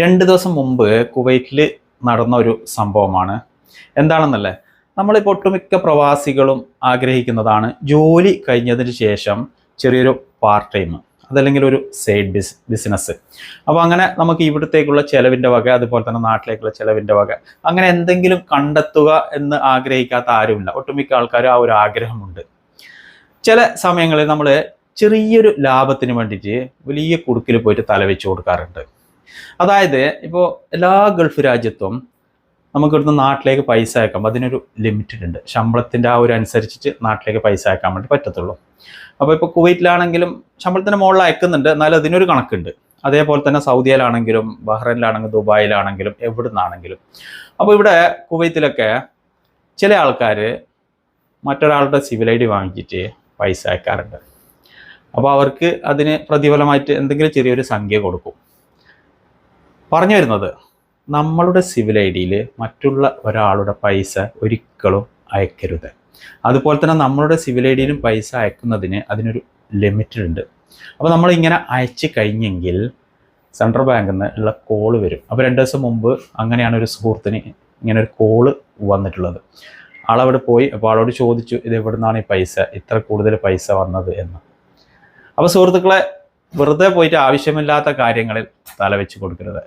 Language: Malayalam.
രണ്ട് ദിവസം മുമ്പ് കുവൈറ്റിൽ നടന്ന ഒരു സംഭവമാണ്. എന്താണെന്നല്ലേ? നമ്മളിപ്പോൾ ഒട്ടുമിക്ക പ്രവാസികളും ആഗ്രഹിക്കുന്നതാണ് ജോലി കഴിഞ്ഞതിന് ശേഷം ചെറിയൊരു പാർട്ട് ടൈം അതല്ലെങ്കിൽ ഒരു സൈഡ് ബിസ് ബിസിനസ് അപ്പോൾ അങ്ങനെ നമുക്ക് ഇവിടത്തേക്കുള്ള ചിലവിന്റെ വക അതുപോലെ തന്നെ നാട്ടിലേക്കുള്ള ചിലവിന്റെ വക അങ്ങനെ എന്തെങ്കിലും കണ്ടെത്തുക എന്ന് ആഗ്രഹിക്കാത്ത ആരുമില്ല. ഒട്ടുമിക്ക ആൾക്കാരും ആ ഒരു ആഗ്രഹമുണ്ട്. ചില സമയങ്ങളിൽ നമ്മൾ ചെറിയൊരു ലാഭത്തിന് വേണ്ടിയിട്ട് വലിയ കുടുക്കിൽ പോയിട്ട് തലവെച്ച് കൊടുക്കാറുണ്ട്. അതായത് ഇപ്പോൾ എല്ലാ ഗൾഫ് രാജ്യത്തും നമുക്ക് ഇവിടുന്ന് നാട്ടിലേക്ക് പൈസ അയക്കാം. അതിനൊരു ലിമിറ്റഡ് ഉണ്ട്. ശമ്പളത്തിന്റെ ആ ഒരു അനുസരിച്ചിട്ട് നാട്ടിലേക്ക് പൈസ അയക്കാൻ വേണ്ടി പറ്റത്തുള്ളൂ. അപ്പോൾ ഇപ്പോൾ കുവൈറ്റിലാണെങ്കിലും ശമ്പളത്തിന് മുകളിൽ അയക്കുന്നുണ്ട്. എന്നാലും അതിനൊരു കണക്കുണ്ട്. അതേപോലെ തന്നെ സൗദിയിലാണെങ്കിലും ബഹ്റൈനിലാണെങ്കിലും ദുബായിലാണെങ്കിലും എവിടെ നിന്നാണെങ്കിലും അപ്പോൾ ഇവിടെ കുവൈത്തിലൊക്കെ ചില ആൾക്കാർ മറ്റൊരാളുടെ സിവിൽ ഐ ഡി വാങ്ങിച്ചിട്ട് പൈസ അയക്കാറുണ്ട്. അപ്പോൾ അവർക്ക് അതിന് പ്രതിഫലമായിട്ട് എന്തെങ്കിലും ചെറിയൊരു സംഖ്യ കൊടുക്കും. പറഞ്ഞു വരുന്നത് നമ്മളുടെ സിവിൽ ഐ ഡിയിൽ മറ്റുള്ള ഒരാളുടെ പൈസ ഒരിക്കലും അയക്കരുത്. അതുപോലെ തന്നെ നമ്മളുടെ സിവിൽ ഐ ഡിയിലും പൈസ അയക്കുന്നതിന് അതിനൊരു ലിമിറ്റഡ് ഉണ്ട്. അപ്പോൾ നമ്മൾ ഇങ്ങനെ അയച്ചു കഴിഞ്ഞെങ്കിൽ സെൻട്രൽ ബാങ്കിൽ നിന്ന് ഉള്ള കോൾ വരും. അപ്പോൾ രണ്ട് ദിവസം മുമ്പ് അങ്ങനെയാണ് ഒരു സുഹൃത്തിന് ഇങ്ങനെ ഒരു കോൾ വന്നിട്ടുള്ളത്. ആളവിടെ പോയി അപ്പോൾ ആളോട് ചോദിച്ചു ഇത് എവിടെ ഈ പൈസ? ഇത്ര കൂടുതൽ പൈസ വന്നത്? എന്ന്. അപ്പോൾ സുഹൃത്തുക്കളെ വെറുതെ പോയിട്ട് ആവശ്യമില്ലാത്ത കാര്യങ്ങളിൽ തലവെച്ച് കൊടുക്കരുത്.